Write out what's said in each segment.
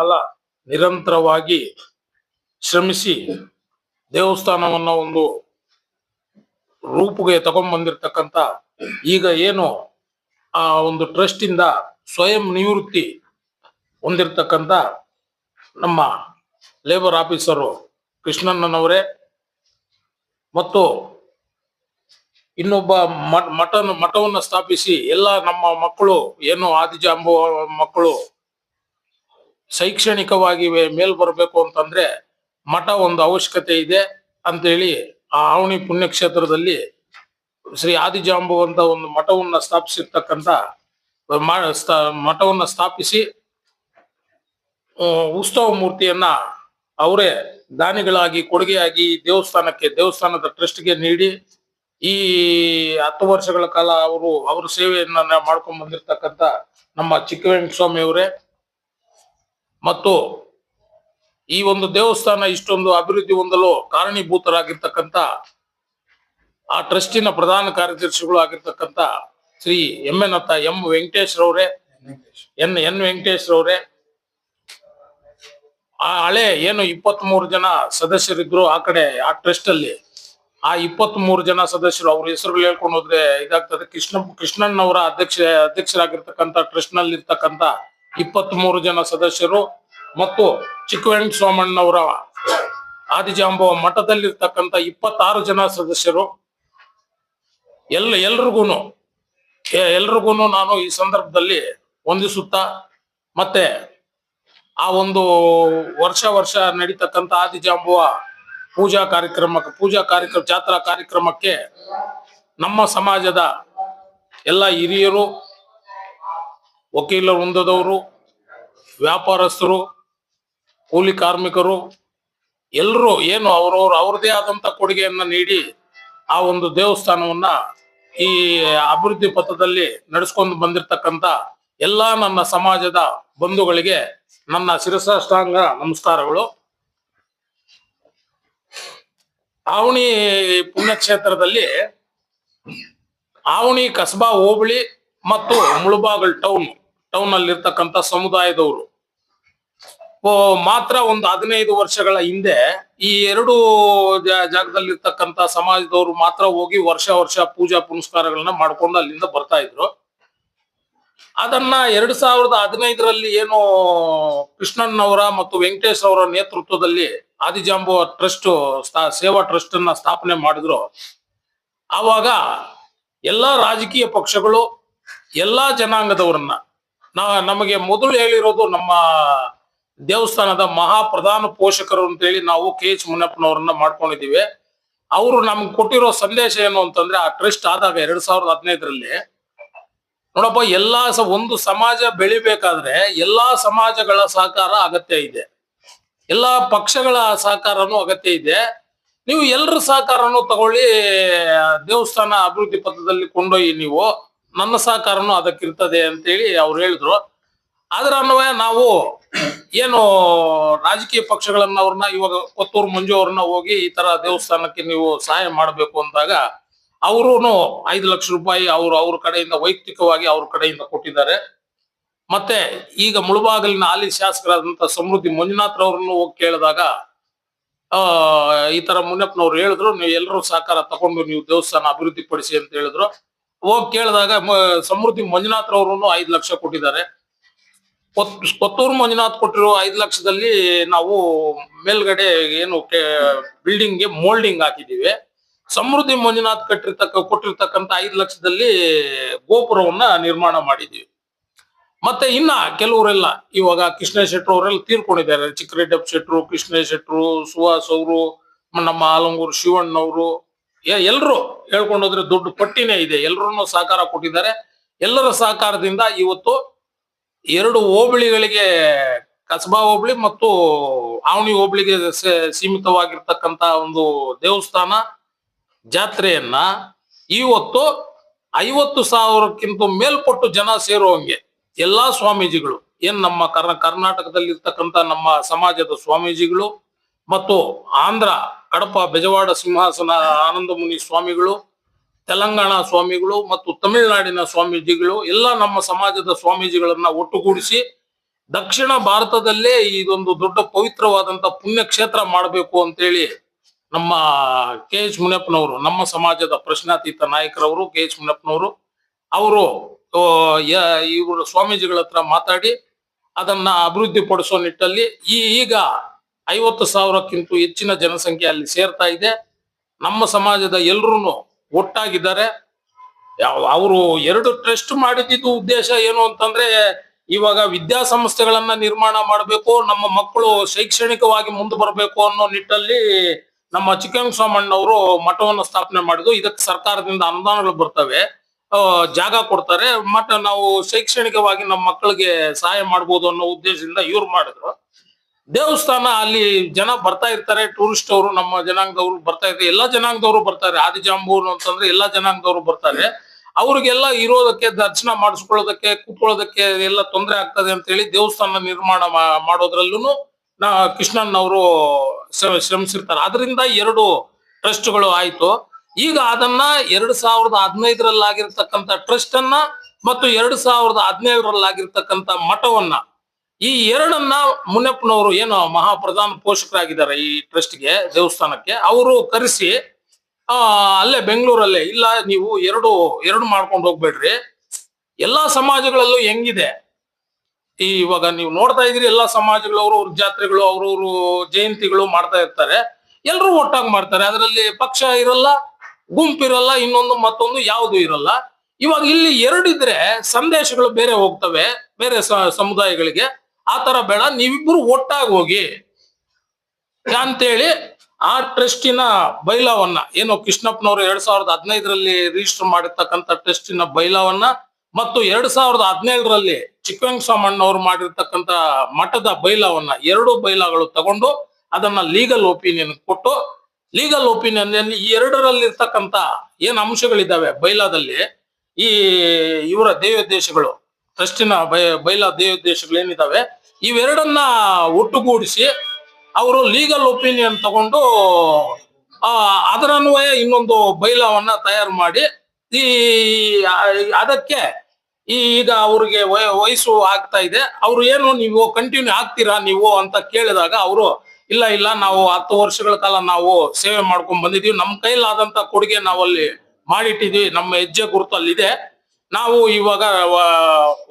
ಕಾಲ ನಿರಂತರವಾಗಿ ಶ್ರಮಿಸಿ ದೇವಸ್ಥಾನವನ್ನ ಒಂದು ರೂಪುಗೆ ತಗೊಂಡ್ಬಂದಿರ್ತಕ್ಕಂಥ ಈಗ ಏನು ಆ ಒಂದು ಟ್ರಸ್ಟ್ ಇಂದ ಸ್ವಯಂ ನಿವೃತ್ತಿ ಹೊಂದಿರತಕ್ಕಂಥ ನಮ್ಮ ಲೇಬರ್ ಆಫೀಸರು ಕೃಷ್ಣಣ್ಣನವರೇ ಮತ್ತು ಇನ್ನೊಬ್ಬ ಮಠ ಮಠವನ್ನ ಸ್ಥಾಪಿಸಿ ಎಲ್ಲ ನಮ್ಮ ಮಕ್ಕಳು ಏನು ಆದಿಜಾಂಬು ಮಕ್ಕಳು ಶೈಕ್ಷಣಿಕವಾಗಿ ಮೇಲ್ ಬರಬೇಕು ಅಂತಂದ್ರೆ ಮಠ ಒಂದು ಅವಶ್ಯಕತೆ ಇದೆ ಅಂತೇಳಿ ಆ ಆವಣಿ ಪುಣ್ಯಕ್ಷೇತ್ರದಲ್ಲಿ ಶ್ರೀ ಆದಿಜಾಂಬು ಅಂತ ಒಂದು ಮಠವನ್ನ ಸ್ಥಾಪಿಸಿರ್ತಕ್ಕಂತ ಮಠವನ್ನ ಸ್ಥಾಪಿಸಿ ಉತ್ಸವ ಮೂರ್ತಿಯನ್ನ ಅವರೇ ದಾನಿಗಳಾಗಿ, ಕೊಡುಗೆಯಾಗಿ ದೇವಸ್ಥಾನಕ್ಕೆ, ದೇವಸ್ಥಾನದ ಟ್ರಸ್ಟ್ಗೆ ನೀಡಿ, ಈ ಹತ್ತು ವರ್ಷಗಳ ಕಾಲ ಅವರು, ಅವರ ಸೇವೆಯನ್ನ ಮಾಡ್ಕೊಂಡ್ ಬಂದಿರತಕ್ಕಂತ ನಮ್ಮ ಚಿಕ್ಕವೆಂಕಟಸ್ವಾಮಿ ಅವರೇ ಮತ್ತು ಈ ಒಂದು ದೇವಸ್ಥಾನ ಇಷ್ಟೊಂದು ಅಭಿವೃದ್ಧಿ ಹೊಂದಲು ಕಾರಣೀಭೂತರಾಗಿರ್ತಕ್ಕಂಥ ಆ ಟ್ರಸ್ಟಿನ ಪ್ರಧಾನ ಕಾರ್ಯದರ್ಶಿಗಳು ಆಗಿರ್ತಕ್ಕಂಥ ಶ್ರೀ ಎಂ ಎನ್ ಅತ್ತ ಎಂ ವೆಂಕಟೇಶ್ ರವರೇ ಎನ್ ಎನ್ ವೆಂಕಟೇಶ್ ರವರೇ ಆ ಹಳೆ ಏನು ಇಪ್ಪತ್ತ್ ಮೂರು ಜನ ಸದಸ್ಯರಿದ್ರು ಆ ಕಡೆ, ಆ ಟ್ರಸ್ಟ್ ಅಲ್ಲಿ ಆ ಇಪ್ಪತ್ತ್ ಮೂರು ಜನ ಸದಸ್ಯರು ಅವ್ರ ಹೆಸರುಗಳು ಹೇಳ್ಕೊಂಡು ಹೋದ್ರೆ ಇದಾಗ್ತದೆ. ಕೃಷ್ಣ, ಕೃಷ್ಣಣ್ಣವರ ಅಧ್ಯಕ್ಷ, ಅಧ್ಯಕ್ಷರಾಗಿರ್ತಕ್ಕಂಥ ಟ್ರಸ್ಟ್ನಲ್ಲಿ ಇರ್ತಕ್ಕಂಥ ಇಪ್ಪತ್ತ್ ಮೂರು ಜನ ಸದಸ್ಯರು ಮತ್ತು ಚಿಕ್ಕವೆಂಟ್ ಸೋಮಣ್ಣವರ ಆದಿಜಾಂಬವ ಮಠದಲ್ಲಿರ್ತಕ್ಕಂಥ ಇಪ್ಪತ್ತಾರು ಜನ ಸದಸ್ಯರು. ಎಲ್ಲ ಎಲ್ರಿಗೂ ಎಲ್ರಿಗೂ ನಾನು ಈ ಸಂದರ್ಭದಲ್ಲಿ ಹೊಂದಿಸುತ್ತಾ ಮತ್ತೆ ಆ ಒಂದು ವರ್ಷ ವರ್ಷ ನಡೀತಕ್ಕಂಥ ಆದಿಜಾಂಬುವ ಪೂಜಾ ಕಾರ್ಯಕ್ರಮಕ್ಕೆ, ಪೂಜಾ ಕಾರ್ಯಕ್ರಮ, ಜಾತ್ರಾ ಕಾರ್ಯಕ್ರಮಕ್ಕೆ ನಮ್ಮ ಸಮಾಜದ ಎಲ್ಲ ಹಿರಿಯರು ವಕೀಲ ವೃಂದದವರು ವ್ಯಾಪಾರಸ್ಥರು, ಕೂಲಿ ಕಾರ್ಮಿಕರು ಎಲ್ಲರೂ ಏನು ಅವರವರು ಅವ್ರದೇ ಆದಂತ ಕೊಡುಗೆಯನ್ನ ನೀಡಿ ಆ ಒಂದು ದೇವಸ್ಥಾನವನ್ನ ಈ ಅಭಿವೃದ್ಧಿ ಪಥದಲ್ಲಿ ನಡೆಸ್ಕೊಂಡು ಬಂದಿರತಕ್ಕಂತ ಎಲ್ಲಾ ನನ್ನ ಸಮಾಜದ ಬಂಧುಗಳಿಗೆ ನನ್ನ ಶಿರಸಾಷ್ಟಾಂಗ ನಮಸ್ಕಾರಗಳು. ಆವಣಿ ಪುಣ್ಯಕ್ಷೇತ್ರದಲ್ಲಿ ಆವಣಿ ಕಸಬಾ ಹೋಬಳಿ ಮತ್ತು ಮುಳುಬಾಗಲ್ ಟೌನ್ ಟೌನ್ ಅಲ್ಲಿ ಇರ್ತಕ್ಕಂಥ ಸಮುದಾಯದವರು ಮಾತ್ರ ಒಂದು ಹದಿನೈದು ವರ್ಷಗಳ ಹಿಂದೆ ಈ ಎರಡು ಜಾಗದಲ್ಲಿರ್ತಕ್ಕಂಥ ಸಮಾಜದವರು ಮಾತ್ರ ಹೋಗಿ ವರ್ಷ ವರ್ಷ ಪೂಜಾ ಪುನಸ್ಕಾರಗಳನ್ನ ಮಾಡ್ಕೊಂಡು ಅಲ್ಲಿಂದ ಬರ್ತಾ ಇದ್ರು. ಅದನ್ನ ಎರಡ್ ಸಾವಿರದ ಹದಿನೈದರಲ್ಲಿ ಏನು ಕೃಷ್ಣಣ್ಣವರ ಮತ್ತು ವೆಂಕಟೇಶ್ ಅವರ ನೇತೃತ್ವದಲ್ಲಿ ಆದಿಜಾಂಬು ಟ್ರಸ್ಟ್ ಸೇವಾ ಟ್ರಸ್ಟ್ ಅನ್ನ ಸ್ಥಾಪನೆ ಮಾಡಿದ್ರು. ಆವಾಗ ಎಲ್ಲಾ ರಾಜಕೀಯ ಪಕ್ಷಗಳು, ಎಲ್ಲಾ ಜನಾಂಗದವರನ್ನ ನಾ ನಮಗೆ ಮೊದಲು ಹೇಳಿರೋದು ನಮ್ಮ ದೇವಸ್ಥಾನದ ಮಹಾ ಪ್ರಧಾನ ಪೋಷಕರು ಅಂತೇಳಿ ನಾವು ಕೆ ಎಚ್ ಮುನ್ನಪ್ಪನವ್ರನ್ನ ಮಾಡ್ಕೊಂಡಿದ್ದೀವಿ. ಅವರು ನಮ್ಗೆ ಕೊಟ್ಟಿರೋ ಸಂದೇಶ ಏನು ಅಂತಂದ್ರೆ ಆ ಟ್ರಸ್ಟ್ ಆದಾಗ ಎರಡ್ ಸಾವಿರದ ಹದಿನೈದರಲ್ಲಿ ನೋಡಪ್ಪ, ಎಲ್ಲಾ ಒಂದು ಸಮಾಜ ಬೆಳಿಬೇಕಾದ್ರೆ ಎಲ್ಲಾ ಸಮಾಜಗಳ ಸಹಕಾರ ಅಗತ್ಯ ಇದೆ. ಎಲ್ಲಾ ಪಕ್ಷಗಳ ಸಹಕಾರನೂ ಅಗತ್ಯ ಇದೆ. ನೀವು ಎಲ್ಲರ ಸಹಕಾರನೂ ತಗೊಳ್ಳಿ, ದೇವಸ್ಥಾನ ಅಭಿವೃದ್ಧಿ ಪಥದಲ್ಲಿ ಕೊಂಡೊಯ್ಯಿ ನೀವು ನನ್ನ ಸಹಕಾರನು ಅದಕ್ಕಿರ್ತದೆ ಅಂತೇಳಿ ಅವ್ರು ಹೇಳಿದ್ರು. ಅದರ ಅನ್ವಯ ನಾವು ಏನು ರಾಜಕೀಯ ಪಕ್ಷಗಳನ್ನ ಅವ್ರನ್ನ ಇವಾಗ ಕೊತ್ತೂರು ಮಂಜು ಅವ್ರನ್ನ ಹೋಗಿ ಈ ತರ ದೇವಸ್ಥಾನಕ್ಕೆ ನೀವು ಸಹಾಯ ಮಾಡಬೇಕು ಅಂದಾಗ ಅವರು ಐದು ಲಕ್ಷ ರೂಪಾಯಿ ಅವರು ಅವ್ರ ಕಡೆಯಿಂದ ವೈಯಕ್ತಿಕವಾಗಿ ಅವ್ರ ಕಡೆಯಿಂದ ಕೊಟ್ಟಿದ್ದಾರೆ. ಮತ್ತೆ ಈಗ ಮುಳುಬಾಗಲಿನ ಹಾಲಿ ಶಾಸಕರಾದಂತ ಸಮೃದ್ಧಿ ಮಂಜುನಾಥ್ ಅವ್ರನ್ನು ಹೋಗಿ ಕೇಳಿದಾಗ, ಆ, ಈ ತರ ಮುನಿಯಪ್ಪನವ್ರು ಹೇಳಿದ್ರು, ನೀವು ಎಲ್ಲರೂ ಸಹಕಾರ ತಗೊಂಡು ನೀವು ದೇವಸ್ಥಾನ ಅಭಿವೃದ್ಧಿ ಪಡಿಸಿ ಅಂತ ಹೇಳಿದ್ರು. ಹೋಗಿ ಕೇಳಿದಾಗ ಸಮೃದ್ಧಿ ಮಂಜುನಾಥ್ ಅವ್ರು ಐದು ಲಕ್ಷ ಕೊಟ್ಟಿದ್ದಾರೆ. ಕೊತ್- ಕೊತ್ತೂರು ಮಂಜುನಾಥ್ ಕೊಟ್ಟಿರೋ ಐದು ಲಕ್ಷದಲ್ಲಿ ನಾವು ಮೇಲ್ಗಡೆ ಏನು ಬಿಲ್ಡಿಂಗ್ಗೆ ಮೋಲ್ಡಿಂಗ್ ಹಾಕಿದೀವಿ ಸಮೃದ್ಧಿ ಮಂಜುನಾಥ್ ಕಟ್ಟಿರ್ತಕ್ಕ, ಕೊಟ್ಟಿರ್ತಕ್ಕಂಥ ಐದು ಲಕ್ಷದಲ್ಲಿ ಗೋಪುರವನ್ನ ನಿರ್ಮಾಣ ಮಾಡಿದೀವಿ ಮತ್ತೆ ಇನ್ನ ಕೆಲವರೆಲ್ಲ ಇವಾಗ ಕೃಷ್ಣ ಶೆಟ್ರು ಅವರೆಲ್ಲ ತೀರ್ಕೊಂಡಿದ್ದಾರೆ. ಚಿಕ್ಕರೆಡ್ಡಪ್ಪ ಶೆಟ್ರು ಕೃಷ್ಣ ಶೆಟ್ರು ಸುಹಾಸ್ ಅವರು, ನಮ್ಮ ಆಲಂಗೂರು ಶಿವಣ್ಣವರು ಎಲ್ಲರೂ ಹೇಳ್ಕೊಂಡೋದ್ರೆ ದೊಡ್ಡ ಪಟ್ಟಿನೇ ಇದೆ. ಎಲ್ಲರೂ ಸಹಕಾರ ಕೊಟ್ಟಿದ್ದಾರೆ. ಎಲ್ಲರ ಸಹಕಾರದಿಂದ ಇವತ್ತು ಎರಡು ಹೋಬಳಿಗಳಿಗೆ, ಕಸಬಾ ಹೋಬಳಿ ಮತ್ತು ಆವಣಿ ಹೋಬಳಿಗೆ ಸೀಮಿತವಾಗಿರ್ತಕ್ಕಂತ ಒಂದು ದೇವಸ್ಥಾನ, ಜಾತ್ರೆಯನ್ನ ಇವತ್ತು ಐವತ್ತು ಸಾವಿರಕ್ಕಿಂತ ಮೇಲ್ಪಟ್ಟು ಜನ ಸೇರುವಂಗೆ ಎಲ್ಲಾ ಸ್ವಾಮೀಜಿಗಳು. ಏನ್ ನಮ್ಮ ಕರ್ನ ಕರ್ನಾಟಕದಲ್ಲಿ ಇರ್ತಕ್ಕಂತ ನಮ್ಮ ಸಮಾಜದ ಸ್ವಾಮೀಜಿಗಳು ಮತ್ತು ಆಂಧ್ರ ಕಡಪ ಬೆಜವಾಡ ಸಿಂಹಾಸನ ಆನಂದಮುನಿ ಸ್ವಾಮಿಗಳು, ತೆಲಂಗಾಣ ಸ್ವಾಮಿಗಳು ಮತ್ತು ತಮಿಳುನಾಡಿನ ಸ್ವಾಮೀಜಿಗಳು ಎಲ್ಲ ನಮ್ಮ ಸಮಾಜದ ಸ್ವಾಮೀಜಿಗಳನ್ನ ಒಟ್ಟುಗೂಡಿಸಿ ದಕ್ಷಿಣ ಭಾರತದಲ್ಲೇ ಇದೊಂದು ದೊಡ್ಡ ಪವಿತ್ರವಾದಂತ ಪುಣ್ಯ ಕ್ಷೇತ್ರ ಮಾಡಬೇಕು ಅಂತೇಳಿ ನಮ್ಮ ಕೆ ಎಚ್ ಮುನಿಯಪ್ಪನವರು, ನಮ್ಮ ಸಮಾಜದ ಪ್ರಶ್ನಾತೀತ ನಾಯಕರವರು ಕೆ ಎಚ್ ಮುನಿಯಪ್ಪನವರು, ಅವರು ಇವರು ಸ್ವಾಮೀಜಿಗಳ ಹತ್ರ ಮಾತಾಡಿ ಅದನ್ನ ಅಭಿವೃದ್ಧಿ ಪಡಿಸೋ ನಿಟ್ಟಲ್ಲಿ ಈಗ ಐವತ್ತು ಸಾವಿರಕ್ಕಿಂತ ಹೆಚ್ಚಿನ ಜನಸಂಖ್ಯೆ ಅಲ್ಲಿ ಸೇರ್ತಾ ಇದೆ. ನಮ್ಮ ಸಮಾಜದ ಎಲ್ರೂ ಒಟ್ಟಾಗಿದ್ದಾರೆ. ಅವರು ಎರಡು ಟ್ರಸ್ಟ್ ಮಾಡಿದ್ದು ಉದ್ದೇಶ ಏನು ಅಂತಂದ್ರೆ, ಇವಾಗ ವಿದ್ಯಾಸಂಸ್ಥೆಗಳನ್ನ ನಿರ್ಮಾಣ ಮಾಡಬೇಕು, ನಮ್ಮ ಮಕ್ಕಳು ಶೈಕ್ಷಣಿಕವಾಗಿ ಮುಂದೆ ಬರಬೇಕು ಅನ್ನೋ ನಿಟ್ಟಲ್ಲಿ ನಮ್ಮ ಚಿಕ್ಕಂಸ್ವಾಮಣ್ಣವರು ಮಠವನ್ನು ಸ್ಥಾಪನೆ ಮಾಡಿದ್ರು. ಇದಕ್ಕೆ ಸರ್ಕಾರದಿಂದ ಅನುದಾನಗಳು ಬರ್ತವೆ. ಜಾಗ ಕೊಡ್ತಾರೆ. ಮಠ ನಾವು ಶೈಕ್ಷಣಿಕವಾಗಿ ನಮ್ಮ ಮಕ್ಕಳಿಗೆ ಸಹಾಯ ಮಾಡ್ಬೋದು ಅನ್ನೋ ಉದ್ದೇಶದಿಂದ ಇವ್ರು ಮಾಡಿದ್ರು. ದೇವಸ್ಥಾನ ಅಲ್ಲಿ ಜನ ಬರ್ತಾ ಇರ್ತಾರೆ ಟೂರಿಸ್ಟ್ ಅವರು ನಮ್ಮ ಜನಾಂಗದವರು ಬರ್ತಾ ಇರ್ತಾರೆ. ಎಲ್ಲಾ ಜನಾಂಗದವರು ಬರ್ತಾರೆ ಆದಿಜಾಂಬೂರು ಅಂತಂದ್ರೆ ಎಲ್ಲಾ ಜನಾಂಗದವರು ಬರ್ತಾರೆ. ಅವ್ರಿಗೆಲ್ಲ ಇರೋದಕ್ಕೆ, ದರ್ಶನ ಮಾಡಿಸ್ಕೊಳ್ಳೋದಕ್ಕೆ, ಕೂತ್ಕೊಳ್ಳೋದಕ್ಕೆ ಎಲ್ಲ ತೊಂದರೆ ಆಗ್ತದೆ ಅಂತ ಹೇಳಿ ದೇವಸ್ಥಾನ ನಿರ್ಮಾಣ ಮಾಡೋದ್ರಲ್ಲೂ ಕೃಷ್ಣನ್ ಅವರು ಶ್ರಮಿಸಿರ್ತಾರೆ. ಅದರಿಂದ ಎರಡು ಟ್ರಸ್ಟ್ಗಳು ಆಯ್ತು. ಈಗ ಅದನ್ನ ಎರಡ್ ಸಾವಿರದ ಹದಿನೈದರಲ್ಲಿ ಆಗಿರ್ತಕ್ಕಂಥ ಟ್ರಸ್ಟ್ ಅನ್ನ ಮತ್ತು ಎರಡ್ ಸಾವಿರದ ಹದಿನೇಳರಲ್ಲಿ ಆಗಿರ್ತಕ್ಕಂಥ ಮಠವನ್ನ ಈ ಎರಡನ್ನ ಮುನ್ನಪ್ಪನವರು ಏನು ಮಹಾಪ್ರಧಾನ ಪೋಷಕರಾಗಿದ್ದಾರೆ ಈ ಟ್ರಸ್ಟ್ಗೆ ದೇವಸ್ಥಾನಕ್ಕೆ, ಅವರು ಕರೆಸಿ ಅಲ್ಲೇ ಬೆಂಗಳೂರಲ್ಲೇ, ಇಲ್ಲ, ನೀವು ಎರಡು ಎರಡು ಮಾಡ್ಕೊಂಡು ಹೋಗ್ಬೇಡ್ರಿ. ಎಲ್ಲಾ ಸಮಾಜಗಳಲ್ಲೂ ಹೆಂಗಿದೆ? ಈ ಇವಾಗ ನೀವು ನೋಡ್ತಾ ಇದ್ರಿ ಎಲ್ಲಾ ಸಮಾಜಗಳು, ಅವ್ರವ್ರ ಜಾತ್ರೆಗಳು, ಅವ್ರವ್ರ ಜಯಂತಿಗಳು ಮಾಡ್ತಾ ಇರ್ತಾರೆ. ಎಲ್ಲರೂ ಒಟ್ಟಾಗಿ ಮಾಡ್ತಾರೆ. ಅದರಲ್ಲಿ ಪಕ್ಷ ಇರಲ್ಲ, ಗುಂಪು ಇರಲ್ಲ, ಇನ್ನೊಂದು ಮತ್ತೊಂದು ಯಾವುದು ಇರಲ್ಲ. ಇವಾಗ ಇಲ್ಲಿ ಎರಡಿದ್ರೆ ಸಂದೇಶಗಳು ಬೇರೆ ಹೋಗ್ತವೆ, ಬೇರೆ ಸಮುದಾಯಗಳಿಗೆ. ಆ ತರ ಬೇಡ, ನೀವಿಬ್ರು ಒಟ್ಟಾಗಿ ಹೋಗಿ. ಅಂತೇಳಿ ಆ ಟ್ರಸ್ಟಿನ ಬೈಲಾವನ್ನ, ಏನು ಕೃಷ್ಣಪ್ಪನವರು ಎರಡ್ ಸಾವಿರದ ಹದಿನೈದರಲ್ಲಿ ರಿಜಿಸ್ಟರ್ ಮಾಡಿರ್ತಕ್ಕಂಥ ಟ್ರಸ್ಟಿನ ಬೈಲಾವನ್ನ ಮತ್ತು ಎರಡ್ ಸಾವಿರದ ಹದಿನೇಳರಲ್ಲಿ ಚಿಕ್ಕವೆಂಕಸ್ವಾಮಣ್ಣವ್ರು ಮಾಡಿರ್ತಕ್ಕಂಥ ಮಠದ ಬೈಲಾವನ್ನ ಎರಡು ಬೈಲಾಗಳು ತಗೊಂಡು ಅದನ್ನ ಲೀಗಲ್ ಒಪಿನಿಯನ್ ಕೊಟ್ಟು ಲೀಗಲ್ ಒಪಿನಿಯನ್ ಈ ಎರಡರಲ್ಲಿ ಇರ್ತಕ್ಕಂಥ ಏನ್ ಅಂಶಗಳಿದಾವೆ ಬೈಲಾದಲ್ಲಿ, ಈ ಇವರ ದೇವೋದ್ದೇಶಗಳು, ಟ್ರಸ್ಟಿನ ಬೈ, ಬೈಲಾ ದೇವೋದ್ದೇಶಗಳು ಏನಿದಾವೆ ಇವೆರಡನ್ನ ಒಟ್ಟುಗೂಡಿಸಿ ಅವರು ಲೀಗಲ್ ಒಪಿನಿಯನ್ ತಗೊಂಡು, ಆ, ಅದರನ್ವಯ ಇನ್ನೊಂದು ಬೈಲವನ್ನ ತಯಾರು ಮಾಡಿ, ಈ ಅದಕ್ಕೆ ಈಗ ಅವ್ರಿಗೆ ವಯ- ವಯಸ್ಸು ಆಗ್ತಾ ಇದೆ. ಅವ್ರು ಏನು, ನೀವು ಕಂಟಿನ್ಯೂ ಆಗ್ತೀರಾ ನೀವು ಅಂತ ಕೇಳಿದಾಗ ಅವರು, ಇಲ್ಲ ಇಲ್ಲ, ನಾವು ಹತ್ತು ವರ್ಷಗಳ ಕಾಲ ನಾವು ಸೇವೆ ಮಾಡ್ಕೊಂಡ್ ಬಂದಿದೀವಿ. ನಮ್ಮ ಕೈಲಾದಂತ ಕೊಡುಗೆ ನಾವಲ್ಲಿ ಮಾಡಿಟ್ಟಿದೀವಿ. ನಮ್ಮ ಹೆಜ್ಜೆ ಗುರುತು ಅಲ್ಲಿದೆ ನಾವು ಇವಾಗ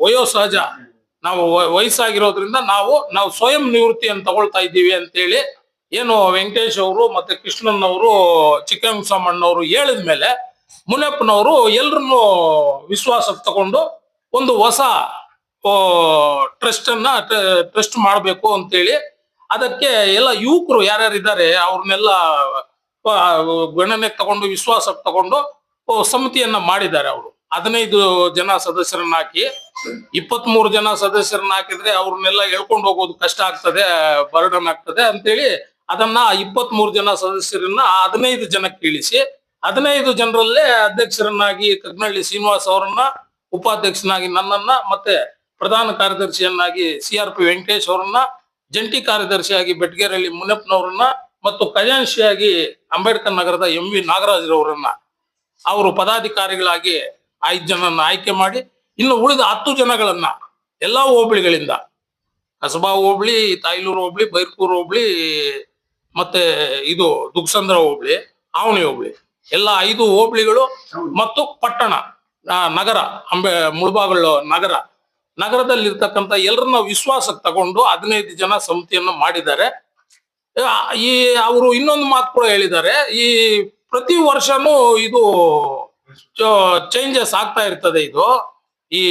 ವಯೋಸಹಜ ನಾವು ವಯಸ್ಸಾಗಿರೋದ್ರಿಂದ ನಾವು ನಾವು ಸ್ವಯಂ ನಿವೃತ್ತಿಯನ್ನು ತಗೊಳ್ತಾ ಇದ್ದೀವಿ ಅಂತೇಳಿ ಏನು ವೆಂಕಟೇಶ್ ಅವರು ಮತ್ತೆ ಕೃಷ್ಣನ್ ಅವರು ಚಿಕ್ಕಂಸಮ್ಮಣ್ಣವರು ಹೇಳಿದ ಮೇಲೆ ಮುನಿಯಪ್ಪನವರು ಎಲ್ರನ್ನೂ ವಿಶ್ವಾಸಕ್ಕೆ ತಗೊಂಡು ಒಂದು ಹೊಸ ಟ್ರಸ್ಟ್ ಅನ್ನ ಟ್ರಸ್ಟ್ ಮಾಡಬೇಕು ಅಂತೇಳಿ ಅದಕ್ಕೆ ಎಲ್ಲ ಯುವಕರು ಯಾರ್ಯಾರಿದ್ದಾರೆ ಅವ್ರನ್ನೆಲ್ಲ ಗಣನೆಗೆ ತಗೊಂಡು, ವಿಶ್ವಾಸಕ್ಕೆ ತಗೊಂಡು ಸಮಿತಿಯನ್ನ ಮಾಡಿದ್ದಾರೆ ಅವರು. ಹದಿನೈದು ಜನ ಸದಸ್ಯರನ್ನ ಹಾಕಿ ಜನ ಸದಸ್ಯರನ್ನ ಹಾಕಿದ್ರೆ ಅವ್ರನ್ನೆಲ್ಲ ಎಳ್ಕೊಂಡು ಹೋಗೋದು ಕಷ್ಟ ಆಗ್ತದೆ ಬರ್ಡನ್ ಆಗ್ತದೆ ಅಂತೇಳಿ ಅದನ್ನ ಇಪ್ಪತ್ತ್ ಮೂರು ಜನ ಸದಸ್ಯರನ್ನ ಹದಿನೈದು ಜನಕ್ಕೆ ಇಳಿಸಿ, ಹದಿನೈದು ಜನರಲ್ಲೇ ಅಧ್ಯಕ್ಷರನ್ನಾಗಿ ಕಗ್ನಳ್ಳಿ ಶ್ರೀನಿವಾಸ್ ಅವರನ್ನ ಉಪಾಧ್ಯಕ್ಷನಾಗಿ ನನ್ನನ್ನ ಮತ್ತೆ ಪ್ರಧಾನ ಕಾರ್ಯದರ್ಶಿಯನ್ನಾಗಿ ಸಿ ಆರ್ ಪಿ ವೆಂಕಟೇಶ್ ಅವರನ್ನ, ಜಂಟಿ ಕಾರ್ಯದರ್ಶಿಯಾಗಿ ಬೆಟ್ಗೇರಳ್ಳಿ ಮುನಪ್ಪನವ್ರನ್ನ ಮತ್ತು ಖಜಾಂಶಿಯಾಗಿ ಅಂಬೇಡ್ಕರ್ ನಗರದ ಎಂ ವಿ ನಾಗರಾಜ್ರವರನ್ನ, ಅವರು ಪದಾಧಿಕಾರಿಗಳಾಗಿ ಐದು ಜನರನ್ನ ಆಯ್ಕೆ ಮಾಡಿ ಇನ್ನು ಉಳಿದ ಹತ್ತು ಜನಗಳನ್ನ ಎಲ್ಲಾ ಹೋಬಳಿಗಳಿಂದ. ಕಸಬಾ ಹೋಬಳಿ, ತಾಯ್ಲೂರು ಹೋಬಳಿ, ಬೈರ್ಪೂರ್ ಹೋಬಳಿ, ಮತ್ತೆ ಇದು ದುಗ್ಸಂದ್ರ ಹೋಬಳಿ, ಆವಣಿ ಹೋಬಳಿ. ಎಲ್ಲ ಐದು ಹೋಬಳಿಗಳು ಮತ್ತು ಪಟ್ಟಣ ನಗರ, ಅಂಬೆ, ಮುಳಬಾಗಲು ನಗರ. ನಗರದಲ್ಲಿರ್ತಕ್ಕಂಥ ಎಲ್ಲರನ್ನ ವಿಶ್ವಾಸಕ್ಕೆ ತಗೊಂಡು ಹದಿನೈದು ಜನ ಸಮಿತಿಯನ್ನು ಮಾಡಿದ್ದಾರೆ. ಈ, ಅವರು ಇನ್ನೊಂದು ಮಾತು ಕೂಡ ಹೇಳಿದ್ದಾರೆ. ಈ ಪ್ರತಿ ವರ್ಷನೂ ಇದು ಚೇಂಜಸ್ ಆಗ್ತಾ ಇರ್ತದೆ ಇದು. ಈ,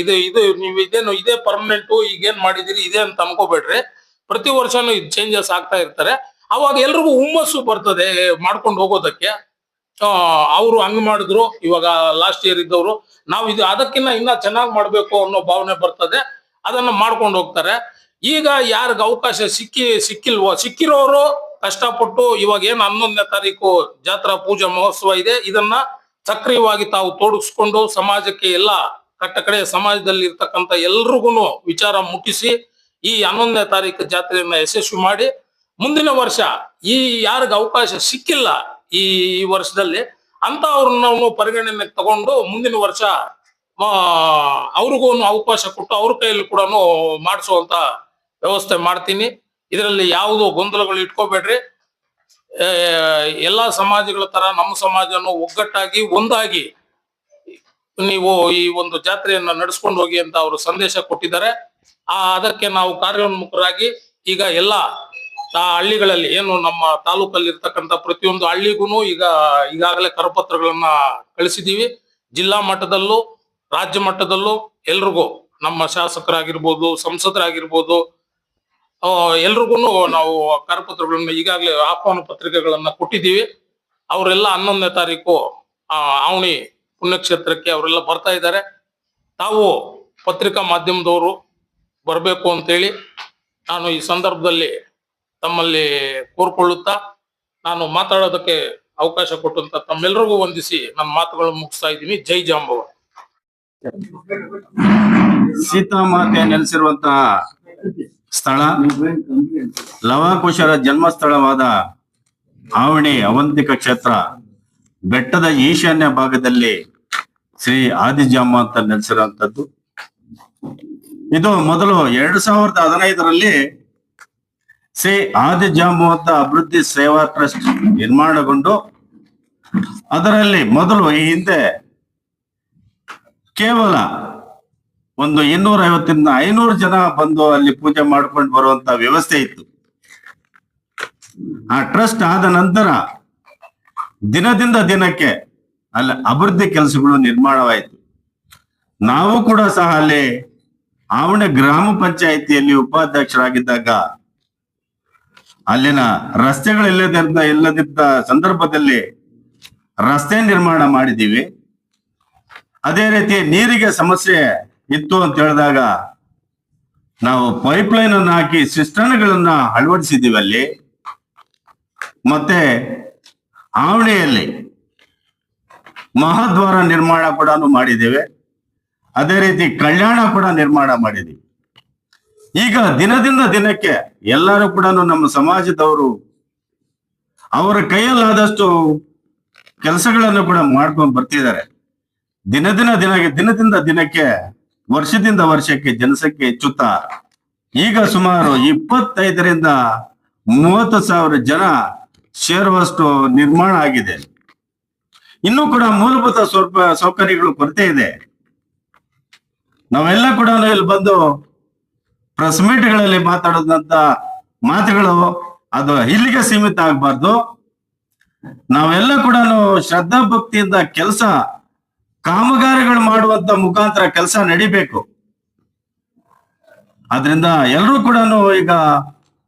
ಇದು ಇದು, ನೀವು ಇದೇನು, ಇದೇ ಪರ್ಮನೆಂಟು ಈಗೇನ್ ಮಾಡಿದಿರಿ ಇದೇ ಅಂತ ಅನ್ಕೋಬೇಡ್ರಿ. ಪ್ರತಿ ವರ್ಷನೂ ಇದು ಚೇಂಜಸ್ ಆಗ್ತಾ ಇರ್ತಾರೆ. ಅವಾಗ ಎಲ್ರಿಗೂ ಹುಮ್ಮಸ್ಸು ಬರ್ತದೆ ಮಾಡ್ಕೊಂಡು ಹೋಗೋದಕ್ಕೆ. ಅವರು ಹಂಗ್ ಮಾಡಿದ್ರು, ಇವಾಗ ಲಾಸ್ಟ್ ಇಯರ್ ಇದ್ದವರು. ನಾವು ಇದು ಅದಕ್ಕಿಂತ ಇನ್ನ ಚೆನ್ನಾಗಿ ಮಾಡ್ಬೇಕು ಅನ್ನೋ ಭಾವನೆ ಬರ್ತದೆ. ಅದನ್ನ ಮಾಡ್ಕೊಂಡು ಹೋಗ್ತಾರೆ. ಈಗ ಯಾರಿಗ ಅವಕಾಶ ಸಿಕ್ಕಿ, ಸಿಕ್ಕಿಲ್ವೋ, ಸಿಕ್ಕಿರೋರು ಕಷ್ಟಪಟ್ಟು ಇವಾಗ ಏನ್ ಹನ್ನೊಂದನೇ ತಾರೀಕು ಜಾತ್ರಾ ಪೂಜಾ ಮಹೋತ್ಸವ ಇದೆ, ಇದನ್ನ ಸಕ್ರಿಯವಾಗಿ ತಾವು ತೋಡಿಸ್ಕೊಂಡು ಸಮಾಜಕ್ಕೆ ಎಲ್ಲ ಕಟ್ಟ ಕಡೆ ಸಮಾಜದಲ್ಲಿ ಇರ್ತಕ್ಕಂಥ ಎಲ್ರಿಗೂ ವಿಚಾರ ಮುಟ್ಟಿಸಿ ಈ ಹನ್ನೊಂದನೇ ತಾರೀಕು ಜಾತ್ರೆಯನ್ನ ಯಶಸ್ವಿ ಮಾಡಿ ಮುಂದಿನ ವರ್ಷ ಈ ಯಾರಿಗ ಅವಕಾಶ ಸಿಕ್ಕಿಲ್ಲ ಈ ವರ್ಷದಲ್ಲಿ ಅಂತ ಅವ್ರನ್ನ ನಾವು ಪರಿಗಣನೆಗೆ ತಗೊಂಡು ಮುಂದಿನ ವರ್ಷ ಅವ್ರಿಗೂ ಅವಕಾಶ ಕೊಟ್ಟು ಅವ್ರ ಕೈಯಲ್ಲಿ ಕೂಡ ಮಾಡಿಸುವಂತ ವ್ಯವಸ್ಥೆ ಮಾಡ್ತೀನಿ. ಇದರಲ್ಲಿ ಯಾವುದು ಗೊಂದಲಗಳು ಇಟ್ಕೋಬೇಡ್ರಿ. ಎಲ್ಲಾ ಸಮಾಜಗಳ ತರ ನಮ್ಮ ಸಮಾಜವನ್ನು ಒಗ್ಗಟ್ಟಾಗಿ, ಒಂದಾಗಿ ನೀವು ಈ ಒಂದು ಜಾತ್ರೆಯನ್ನ ನಡೆಸ್ಕೊಂಡು ಹೋಗಿ ಅಂತ ಅವರು ಸಂದೇಶ ಕೊಟ್ಟಿದ್ದಾರೆ. ಆ, ಅದಕ್ಕೆ ನಾವು ಕಾರ್ಯೋನ್ಮುಖರಾಗಿ ಈಗ ಎಲ್ಲ ಆ ಹಳ್ಳಿಗಳಲ್ಲಿ, ಏನು ನಮ್ಮ ತಾಲೂಕಲ್ಲಿ ಇರ್ತಕ್ಕಂಥ ಪ್ರತಿಯೊಂದು ಹಳ್ಳಿಗೂ ಈಗ, ಈಗಾಗಲೇ ಕರಪತ್ರಗಳನ್ನ ಕಳಿಸಿದೀವಿ ಜಿಲ್ಲಾ ಮಟ್ಟದಲ್ಲೂ, ರಾಜ್ಯ ಮಟ್ಟದಲ್ಲೂ ಎಲ್ರಿಗೂ ನಮ್ಮ ಶಾಸಕರಾಗಿರ್ಬೋದು, ಸಂಸದರಾಗಿರ್ಬೋದು ಎಲ್ರಿಗೂ ನಾವು ಕರಪತ್ರಗಳನ್ನ ಈಗಾಗಲೇ ಆಹ್ವಾನ ಪತ್ರಿಕೆಗಳನ್ನ ಕೊಟ್ಟಿದ್ದೀವಿ. ಅವರೆಲ್ಲ ಹನ್ನೊಂದನೇ ತಾರೀಕು, ಆ, ಆವಣಿ ಪುಣ್ಯಕ್ಷೇತ್ರಕ್ಕೆ ಅವರೆಲ್ಲ ಬರ್ತಾ ಇದ್ದಾರೆ. ತಾವು ಪತ್ರಿಕಾ ಮಾಧ್ಯಮದವರು ಬರಬೇಕು ಅಂತೇಳಿ ನಾನು ಈ ಸಂದರ್ಭದಲ್ಲಿ ತಮ್ಮಲ್ಲಿ ಕೋರ್ಕೊಳ್ಳುತ್ತಾ ನಾನು ಮಾತಾಡೋದಕ್ಕೆ ಅವಕಾಶ ಕೊಟ್ಟಂತ ತಮ್ಮೆಲ್ಲರಿಗೂ ವಂದಿಸಿ ನನ್ನ ಮಾತುಗಳನ್ನು ಮುಗಿಸ್ತಾ ಇದ್ದೀನಿ. ಜೈ ಜಾಂಬವ. ಸೀತಾಮಾತೆ ನೆಲೆಸಿರುವಂತಹ ಸ್ಥಳ? ಲವಕುಶರ ಜನ್ಮಸ್ಥಳವಾದ ಆವಣಿ ಅವಂತಿಕ ಕ್ಷೇತ್ರ. ಬೆಟ್ಟದ ಈಶಾನ್ಯ ಭಾಗದಲ್ಲಿ ಶ್ರೀ ಆದಿಜಾಮ ಅಂತ ನೆಲೆಸಿರುವಂತದ್ದು ಇದು ಮೊದಲು ಎರಡ್ ಸಾವಿರದ ಹದಿನೈದರಲ್ಲಿ ಶ್ರೀ ಆದಿಜಾಂಬುವಂತ ಅಭಿವೃದ್ಧಿ ಸೇವಾ ಟ್ರಸ್ಟ್ ನಿರ್ಮಾಣಗೊಂಡು ಅದರಲ್ಲಿ ಮೊದಲು ಈ ಹಿಂದೆ ಕೇವಲ ಒಂದು ಇನ್ನೂರ ಐವತ್ತರಿಂದ ಐನೂರು ಜನ ಬಂದು ಅಲ್ಲಿ ಪೂಜೆ ಮಾಡ್ಕೊಂಡು ಬರುವಂತ ವ್ಯವಸ್ಥೆ ಇತ್ತು. ಆ ಟ್ರಸ್ಟ್ ಆದ ನಂತರ ದಿನದಿಂದ ದಿನಕ್ಕೆ ಅಲ್ಲಿ ಅಭಿವೃದ್ಧಿ ಕೆಲಸಗಳು ನಿರ್ಮಾಣವಾಯಿತು. ನಾವು ಕೂಡ ಸಹ ಅಲ್ಲಿ ಆವಣೆ ಗ್ರಾಮ ಪಂಚಾಯಿತಿಯಲ್ಲಿ ಉಪಾಧ್ಯಕ್ಷರಾಗಿದ್ದಾಗ ಅಲ್ಲಿನ ರಸ್ತೆಗಳಿಲ್ಲದ ಇಲ್ಲದಿದ್ದ ಸಂದರ್ಭದಲ್ಲಿ ರಸ್ತೆ ನಿರ್ಮಾಣ ಮಾಡಿದ್ದೀವಿ. ಅದೇ ರೀತಿ ನೀರಿಗೆ ಸಮಸ್ಯೆ ಇತ್ತು ಅಂತ ಹೇಳಿದಾಗ ನಾವು ಪೈಪ್ ಲೈನ್ ಅನ್ನು ಹಾಕಿ ಸಿಸ್ಟರ್ನ್ಗಳನ್ನ ಅಳವಡಿಸಿದ್ದೀವಿ ಅಲ್ಲಿ. ಮತ್ತೆ ಆವಣಿಯಲ್ಲಿ ಮಹಾದ್ವಾರ ನಿರ್ಮಾಣ ಕೂಡ ಮಾಡಿದ್ದೇವೆ. ಅದೇ ರೀತಿ ಕಲ್ಯಾಣ ಕೂಡ ನಿರ್ಮಾಣ ಮಾಡಿದ್ದೀವಿ. ಈಗ ದಿನದಿಂದ ದಿನಕ್ಕೆ ಎಲ್ಲರೂ ಕೂಡ ನಮ್ಮ ಸಮಾಜದವರು ಅವರ ಕೈಯಲ್ಲಾದಷ್ಟು ಕೆಲಸಗಳನ್ನು ಕೂಡ ಮಾಡ್ಕೊಂಡು ಬರ್ತಿದ್ದಾರೆ. ದಿನ ದಿನ ದಿನ ದಿನದಿಂದ ದಿನಕ್ಕೆ ವರ್ಷದಿಂದ ವರ್ಷಕ್ಕೆ ಜನಸಂಖ್ಯೆ ಹೆಚ್ಚುತ್ತಾ, ಈಗ ಸುಮಾರು ಇಪ್ಪತ್ತೈದರಿಂದ ಮೂವತ್ತು ಸಾವಿರ ಜನ ಸೇರುವಷ್ಟು ನಿರ್ಮಾಣ ಆಗಿದೆ. ಇನ್ನೂ ಕೂಡ ಮೂಲಭೂತ ಸ್ವಲ್ಪ ಸೌಕರ್ಯಗಳು ಕೊರತೆ ಇದೆ. ನಾವೆಲ್ಲ ಕೂಡ ಇಲ್ಲಿ ಬಂದು ಪ್ರೆಸ್ ಮೀಟ್ಗಳಲ್ಲಿ ಮಾತಾಡೋದಂತ ಮಾತುಗಳು ಅದು ಇಲ್ಲಿಗೆ ಸೀಮಿತ ಆಗಬಾರ್ದು. ನಾವೆಲ್ಲ ಕೂಡ ಶ್ರದ್ಧಾ ಭಕ್ತಿಯಿಂದ ಕೆಲಸ ಕಾಮಗಾರಿಗಳು ಮಾಡುವಂತ ಮುಖಾಂತರ ಕೆಲಸ ನಡಿಬೇಕು. ಆದ್ರಿಂದ ಎಲ್ಲರೂ ಕೂಡ ಈಗ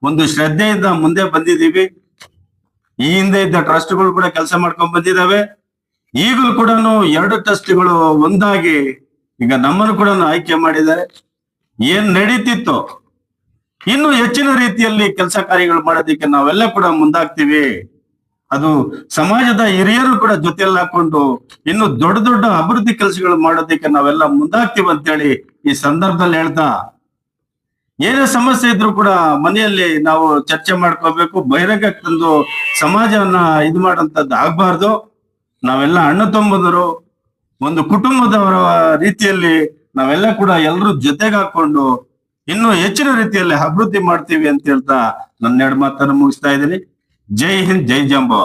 ಒಂದು ಶ್ರದ್ಧೆಯಿಂದ ಮುಂದೆ ಬಂದಿದ್ದೀವಿ. ಈ ಹಿಂದೆ ಇದ್ದ ಟ್ರಸ್ಟ್ಗಳು ಕೂಡ ಕೆಲಸ ಮಾಡ್ಕೊಂಡ್ ಬಂದಿದ್ದಾವೆ. ಈಗಲೂ ಕೂಡ ಎರಡು ಟ್ರಸ್ಟ್ಗಳು ಒಂದಾಗಿ ಈಗ ನಮ್ಮನ್ನು ಕೂಡ ಆಯ್ಕೆ ಮಾಡಿದ್ದಾರೆ. ಏನ್ ನಡೀತಿತ್ತು, ಇನ್ನು ಹೆಚ್ಚಿನ ರೀತಿಯಲ್ಲಿ ಕೆಲಸ ಕಾರ್ಯಗಳು ಮಾಡೋದಕ್ಕೆ ನಾವೆಲ್ಲ ಕೂಡ ಮುಂದಾಗ್ತೀವಿ. ಅದು ಸಮಾಜದ ಹಿರಿಯರು ಕೂಡ ಜೊತೆಯಲ್ಲಿ ಹಾಕೊಂಡು ಇನ್ನು ದೊಡ್ಡ ದೊಡ್ಡ ಅಭಿವೃದ್ಧಿ ಕೆಲಸಗಳು ಮಾಡೋದಕ್ಕೆ ನಾವೆಲ್ಲ ಮುಂದಾಗ್ತೀವಿ ಅಂತೇಳಿ ಈ ಸಂದರ್ಭದಲ್ಲಿ ಹೇಳ್ತಾ, ಏನೇ ಸಮಸ್ಯೆ ಇದ್ರು ಕೂಡ ಮನೆಯಲ್ಲಿ ನಾವು ಚರ್ಚೆ ಮಾಡ್ಕೋಬೇಕು, ಬಹಿರಂಗ ತಂದು ಸಮಾಜವನ್ನ ಇದು ಮಾಡುವಂತದ್ದು ಆಗ್ಬಾರ್ದು. ನಾವೆಲ್ಲ ಅಣ್ಣ ತಮ್ಮಂದರು ಒಂದು ಕುಟುಂಬದವರ ರೀತಿಯಲ್ಲಿ ನಾವೆಲ್ಲ ಕೂಡ ಎಲ್ಲರೂ ಜೊತೆಗೆ ಹಾಕೊಂಡು ಇನ್ನು ಹೆಚ್ಚಿನ ರೀತಿಯಲ್ಲಿ ಅಭಿವೃದ್ಧಿ ಮಾಡ್ತೀವಿ ಅಂತ ಹೇಳ್ತಾ ನನ್ನ ಎರಡು ಮಾತನ್ನು ಮುಗಿಸ್ತಾ ಇದ್ದೀನಿ. ಜೈ ಹಿಂದ್ ಜೈ ಜಾಂಬವ